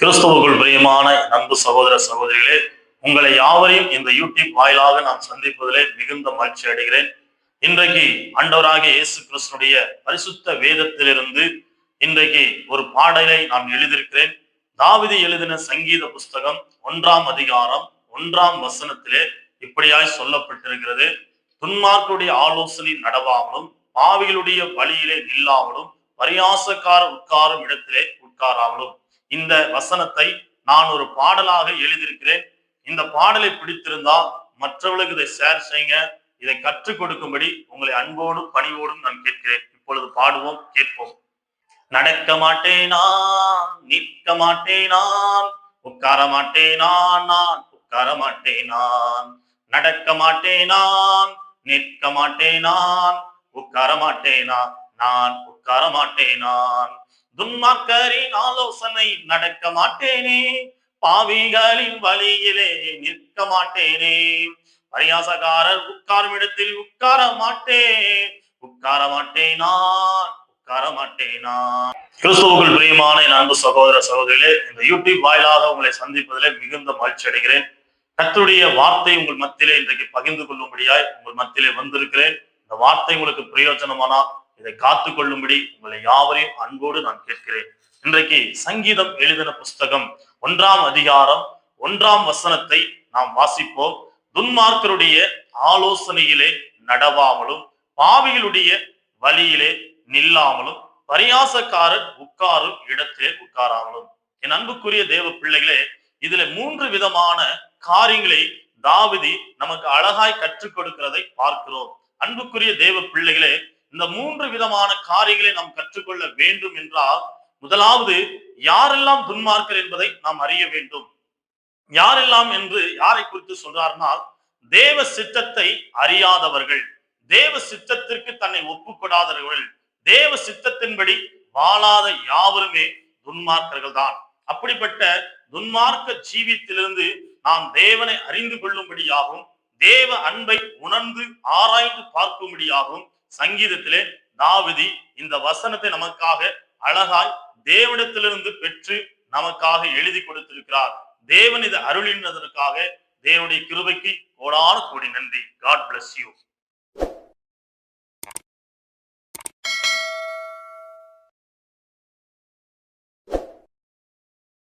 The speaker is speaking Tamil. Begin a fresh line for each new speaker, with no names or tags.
கிறிஸ்துவுக்குள் பிரியமான அன்பு சகோதர சகோதரிகளே உங்களை யாவரையும் இந்த யூடியூப் வாயிலாக நான் சந்திப்பதிலே மிகுந்த மகிழ்ச்சி அடைகிறேன். இன்றைக்கு அண்டவராக இயேசு கிறிஸ்துடைய பரிசுத்த வேதத்திலிருந்து இன்றைக்கு ஒரு பாடலை நான் எழுதியிருக்கிறேன். தாவிதி எழுதின சங்கீத புஸ்தகம் ஒன்றாம் அதிகாரம் ஒன்றாம் வசனத்திலே இப்படியாய் சொல்லப்பட்டிருக்கிறது. துன்மார்களுடைய ஆலோசனை நடவாமலும் பாவிகளுடைய வழியிலே நில்லாமலும் பரியாசக்கார உட்காரும் இடத்திலே உட்காராமலும். இந்த வசனத்தை நான் ஒரு பாடலாக எழுதியிருக்கிறேன். இந்த பாடலை பிடித்திருந்தால் மற்றவர்களுக்கு இதை ஷேர் செய்யுங்க. இதை கற்றுக் கொடுக்கும்படி உங்களை அன்போடும் பணிவோடும் நான் கேட்கிறேன். இப்பொழுது பாடுவோம் கேட்போம். நடக்க மாட்டேனா நிற்க மாட்டேனான் உட்கார மாட்டேனான் நான் உட்கார மாட்டேனான் நடக்க மாட்டேனான் நிற்க மாட்டேனான் உட்கார மாட்டேனா நான் உட்கார மாட்டேனான் துன்மார்க்கரின் ஆலோசனை நடக்க மாட்டேனே. பாவிகளின் வழியிலே நிற்க மாட்டேனே. பரியாசக்காரர் உட்காரும் இடத்தில் உட்கார மாட்டேன். உட்கார மாட்டேனா உட்கார மாட்டேனா கிறிஸ்துவுக்குள் பிரியமான என் அன்பு சகோதர சகோதரிகளே இந்த யூடியூப் வாயிலாக உங்களை சந்திப்பதில் மிகுந்த மகிழ்ச்சி அடைகிறேன். கத்துடைய வார்த்தை உங்கள் மத்தியிலே இன்றைக்கு பகிர்ந்து கொள்ளும்படியாய் உங்கள் மத்தியிலே வந்திருக்கிறேன். இந்த வார்த்தை உங்களுக்கு பிரயோஜனமானா இதை காத்து கொள்ளும்படி உங்களை யாவரையும் அன்போடு நான் கேட்கிறேன். இன்றைக்கு சங்கீதம் எழுதின புஸ்தகம் ஒன்றாம் அதிகாரம் ஒன்றாம் வசனத்தை நாம் வாசிப்போம். துன்மார்க்கருடைய ஆலோசனையிலே நடவாமலும் பாவிகளுடைய வழியிலே நில்லாமலும் பரியாசக்காரர் உட்காரும் இடத்திலே உட்காராமலும். என் அன்புக்குரிய தேவ பிள்ளைகளே இதுல மூன்று விதமான காரியங்களை தாவிதி நமக்கு அழகாய் கற்றுக் கொடுக்கிறதை பார்க்கிறோம். அன்புக்குரிய தேவ பிள்ளைகளே இந்த மூன்று விதமான காரியங்களை நாம் கற்றுக்கொள்ள வேண்டும் என்றால் முதலாவது யாரெல்லாம் துன்மார்க்கர் என்பதை நாம் அறிய வேண்டும். யாரெல்லாம் என்று யாரை குறித்து சொல்றார்னால் தேவ சித்தத்தை அறியாதவர்கள் தேவ சித்தத்திற்கு தன்னை ஒப்புக்கொடாதவர்கள் தேவ சித்தத்தின்படி வாழாத யாவருமே துன்மார்க்கர்கள் தான். அப்படிப்பட்ட துன்மார்க்க ஜீவியத்திலிருந்து நாம் தேவனை அறிந்து கொள்ளும்படியாகவும் தேவ அன்பை உணர்ந்து ஆராய்ந்து பார்க்கும்படியாகவும் சங்கீதத்திலே தாவிதி இந்த வசனத்தை நமக்காக அழகாய் தேவனிடத்திலிருந்து பெற்று நமக்காக எழுதி கொடுத்திருக்கிறார். தேவன் இதை அருளினதற்காக தேவனுடைய கிருபைக்கு கோடான கோடி நன்றி. God bless you